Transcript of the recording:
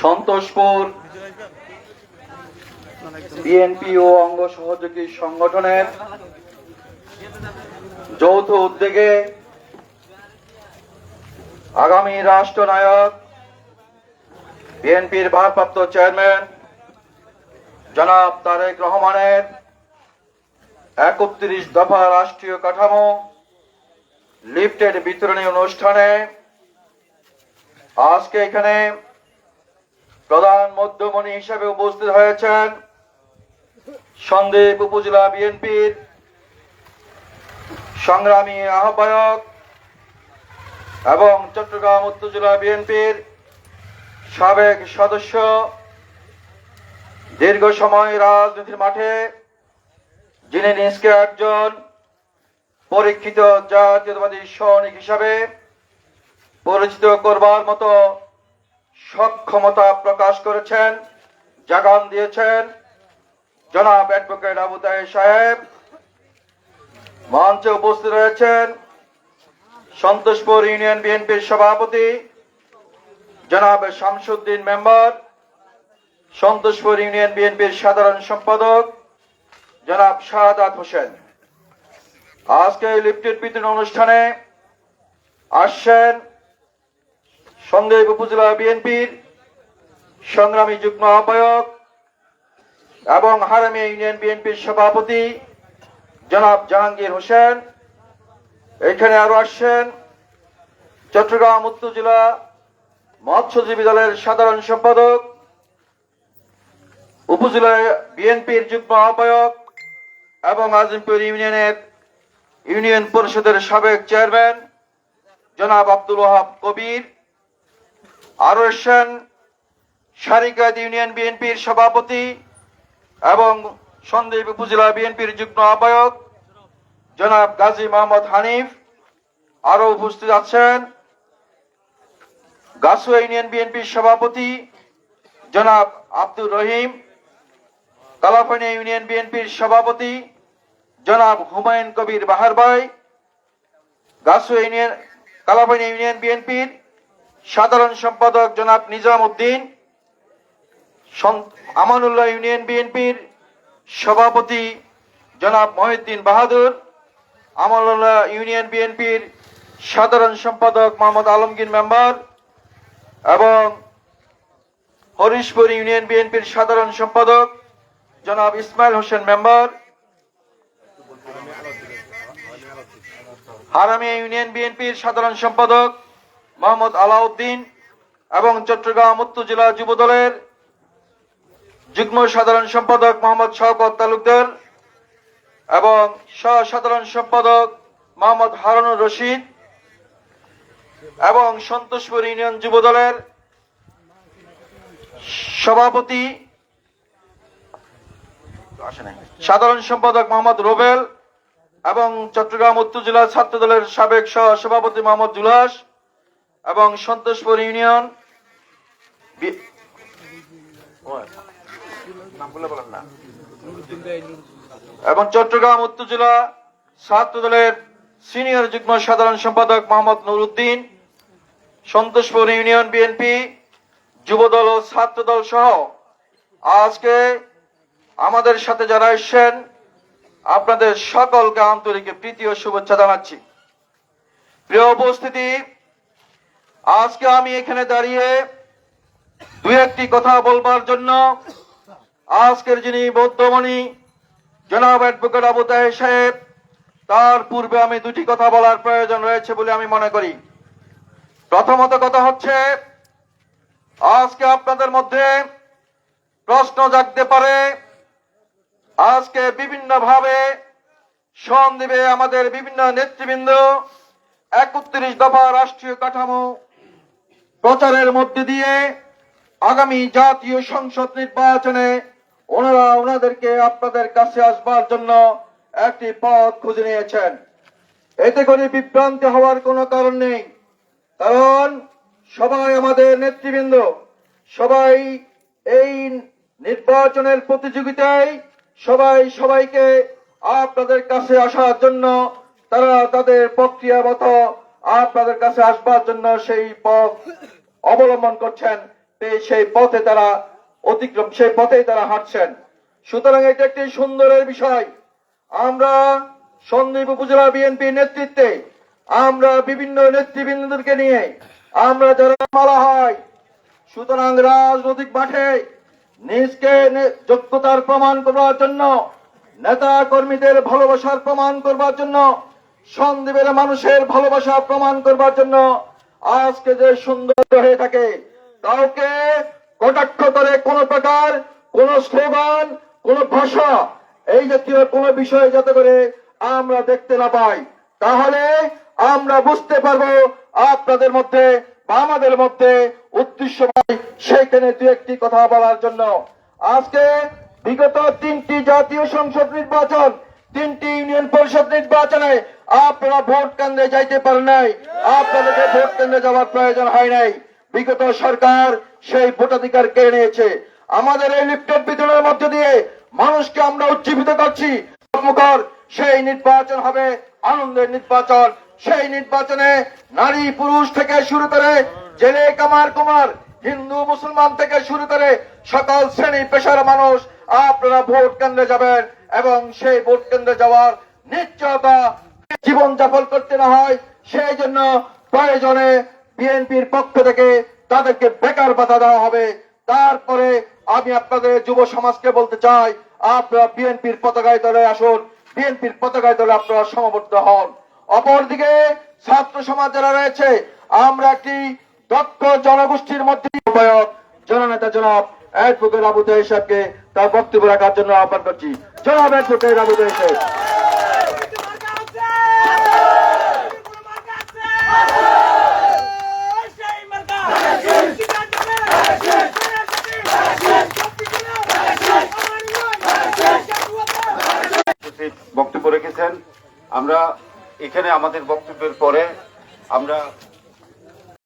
Santoshpur BNP ও অঙ্গ সহযোগী সংগঠনের যৌথ উদ্যোগে আগামী রাষ্ট্রনায়ক বিএনপির ভারপ্রাপ্ত চেয়ারম্যান জনাব তারেক রহমানের একত্রিশ দফা রাষ্ট্রীয় কাঠামো, লিফটেড বিতরণী অনুষ্ঠানে আজকে এখানে প্রধান মধ্যমণি হিসেবে উপস্থিত হয়েছেন সন্দ্বীপ উপজেলা বিএনপির সংগ্রামী আহ্বায়ক এবং চট্টগ্রাম উপজেলা বিএনপির সাবেক সদস্য। দীর্ঘ সময় রাজনীতির মাঠে যিনি নিজকে একজন পরীক্ষিত জাতীয়তাবাদী সৈনিক হিসাবে পরিচিত করবার মতো সক্ষমতা প্রকাশ করেছেন, জাগান দিয়েছেন জনাব অ্যাডভোকেট আবু তাহের সাহেব। মঞ্চে উপস্থিত রয়েছেন সন্তোষপুর ইউনিয়ন বিএনপির সভাপতি জনাব শামসুদ্দিন মেম্বার, সন্তোষপুর ইউনিয়ন বিএনপির সাধারণ সম্পাদক জনাব শাহাদাত হোসেন। আজকে লিফটেড বিতরণ অনুষ্ঠানে আসছেন সন্দেহ উপজেলা বিএনপির সংগ্রামী যুগ্ম আহ্বায়ক এবং হারামি ইউনিয়ন বিএনপির সভাপতি জনাব জাহাঙ্গীর হোসেন। এখানে আরও আসছেন চট্টগ্রাম উত্তর জেলা মৎস্যজীবী দলের সাধারণ সম্পাদক, উপজেলা বিএনপির যুগ্ম আহ্বায়ক এবং আজিমপুর ইউনিয়নের ইউনিয়ন পরিষদের সাবেক চেয়ারম্যান জনাব আব্দুল ওহাব কবির। আরও এসছেন সারিকাত ইউনিয়ন বিএনপির সভাপতি এবং সন্দ্বীপ উপজেলা বিএনপির যুগ্ম আহ্বায়ক জনাব গাজী মোহাম্মদ হানিফ আরও উপস্থিত আছেন। গাছুয়া ইউনিয়ন বিএনপির সভাপতি জনাব আব্দুর রহিম, কালাফানিয়া ইউনিয়ন বিএনপির সভাপতি জনাব হুমায়ুন কবির বাহার ভাই, গাছুয়া ইউনিয়ন, কালাফানিয়া ইউনিয়ন বিএনপির সাধারণ সম্পাদক জনাব নিজাম উদ্দিন আমানুল্লাহ ইউনিয়ন বিএনপির সভাপতি জনাব মহিউদ্দিন বাহাদুর, আমানুল্লাহ ইউনিয়ন বিএনপির সাধারণ সম্পাদক মোহাম্মদ আলমগীর মেম্বার এবং হরিশপুর ইউনিয়ন বিএনপির সাধারণ সম্পাদক জনাব ইসমাইল হোসেন মেম্বার। হারামিয়া ইউনিয়ন বিএনপির সাধারণ সম্পাদক মোহাম্মদ আলাউদ্দিন এবং চট্টগ্রাম উত্তর জেলা যুব দলের যুগ্ম সাধারণ সম্পাদক মোহাম্মদ শওকত তালুকদার এবং সহ সাধারণ সম্পাদক মোহাম্মদ হারুনুর রশিদ এবং সন্তোষপুর ইউনিয়ন যুব দলের সভাপতি সাধারণ সম্পাদক মোহাম্মদ রোবেল এবং চট্টগ্রাম উত্তর জেলা ছাত্র দলের সাবেক সহ সভাপতি মোহাম্মদ জুলাস এবং সন্তোষপুর ইউনিয়ন এবং চট্টগ্রাম উত্তর জেলা ছাত্র দলের সিনিয়র যুগ্ম সাধারণ সম্পাদক মোহাম্মদ নুরুদ্দিন সন্তোষপুর ইউনিয়ন বিএনপি যুবদল ও ছাত্র দল সহ আজকে আমাদের সাথে যারা এসছেন, আপনাদের সকলকে আন্তরিক প্রীতি ও শুভেচ্ছা জানাচ্ছি। প্রিয় উপস্থিতি আজকে আমি এখানে দাঁড়িয়ে দু একটি কথা বলবার জন্য আজকের যিনি বৌদ্ধমণি জনাব অ্যাডভোকেট আবু তাহের সাহেব, তার পূর্বে আমি দুটি কথা বলার প্রয়োজন রয়েছে বলে আমি মনে করি। প্রথমত কথা হচ্ছে, আজকে আপনাদের মধ্যে প্রশ্ন জাগতে পারে, আজকে বিভিন্ন ভাবে সন্দ্বীপে আমাদের বিভিন্ন নেতৃবৃন্দ, একত্রিশ দফা রাষ্ট্রীয় কাঠামো প্রচারের মধ্যে দিয়ে আগামী জাতীয় সংসদ নির্বাচনে ওনারা ওনাদেরকে আপনাদের কাছে আসবার জন্য একটি পথ খুঁজে নিয়েছেন। এতে করে বিভ্রান্তি হওয়ার কোনো কারণ নেই। কারণ সবাই আমাদের নেতৃবৃন্দ। সবাই এই নির্বাচনের প্রতিযোগিতায় সবাই সবাইকে আপনাদের কাছে আসার জন্য তারা তাদের প্রক্রিয়া মতো আপনাদের কাছে আসবার জন্য সেই পথ অবলম্বন করছেন সেই পথে তারা অতিক্রম, সেই পথেই তারা হাঁটছেন। সুতরাং এটা একটি সুন্দরের বিষয়। আমরা সন্দ্বীপ উপজেলা বিএনপির নেতৃত্বে, আমরা বিভিন্ন নেতৃবৃন্দদেরকে নিয়ে, আমরা যারা মালা হয়, সুতরাং রাজনৈতিক মাঠে নিজকে যোগ্যতার প্রমাণ করবার জন্য নেতা কর্মীদের ভালোবাসার প্রমাণ করবার জন্য সন্দীপের মানুষের ভালোবাসা প্রমাণ করবার জন্য আজকে যে সুন্দর হয়ে থাকে, কাউকে কটাক্ষ করে কোন প্রকার, কোন স্লোগান, কোন ভাষা, এই জাতীয় কোন বিষয় যাতে করে আমরা দেখতে না পাই। তাহলে আমরা বুঝতে পারব আপনাদের মধ্যে বা আমাদের মধ্যে উদ্দেশ্য সেইখানে দু একটি কথা বলার জন্য। আজকে বিগত তিনটি জাতীয় সংসদ নির্বাচন তিনটি ইউনিয়ন পরিষদ নির্বাচনে আপনারা ভোট কেন্দ্রে যাইতে পারেন নাই। আপনাদেরকে ভোট কেন্দ্রে যাওয়ার প্রয়োজন হয় নাই। বিগত সরকার সেই ভোটাধিকার কেড়ে নিয়েছে। আমাদের এই লিফটেড বিতরণের মধ্য দিয়ে মানুষকে আমরা উজ্জীবিত করছি। সেই নির্বাচন হবে আনন্দের নির্বাচন। সেই নির্বাচনে নারী পুরুষ থেকে শুরু করে জেলে কামার কুমার, হিন্দু মুসলমান থেকে শুরু করে সকল শ্রেণি পেশার মানুষ আপনারা ভোট কেন্দ্রে যাবেন। এবং সেই ভোট কেন্দ্রে যাওয়ার নিশ্চয়তা জীবন যাপন করতে না হয়, সেই জন্য প্রয়োজনে বিএনপির পক্ষ থেকে তাদেরকে বেকার বাধা দেওয়া হবে। তারপরে আমি আপনাদের যুব সমাজকে বলতে চাই, আপনারা বিএনপির পতাকায় দলে আসুন, বিএনপির পতাকায় দলে আপনারা সমবদ্ধ হন। অপরদিকে ছাত্র সমাজ যারা রয়েছে, আমরা একটি দক্ষ জনগোষ্ঠীর মধ্যে, জননেতা জনাব অ্যাডভোকেট আবু সাহেবকে তার বক্তব্য রাখার জন্য আহ্বান করছি। জনাব অ্যাডভোকেট আবু বক্তব্য রেখেছেন। আমরা এখানে আমাদের বক্তব্যের পরে আমরা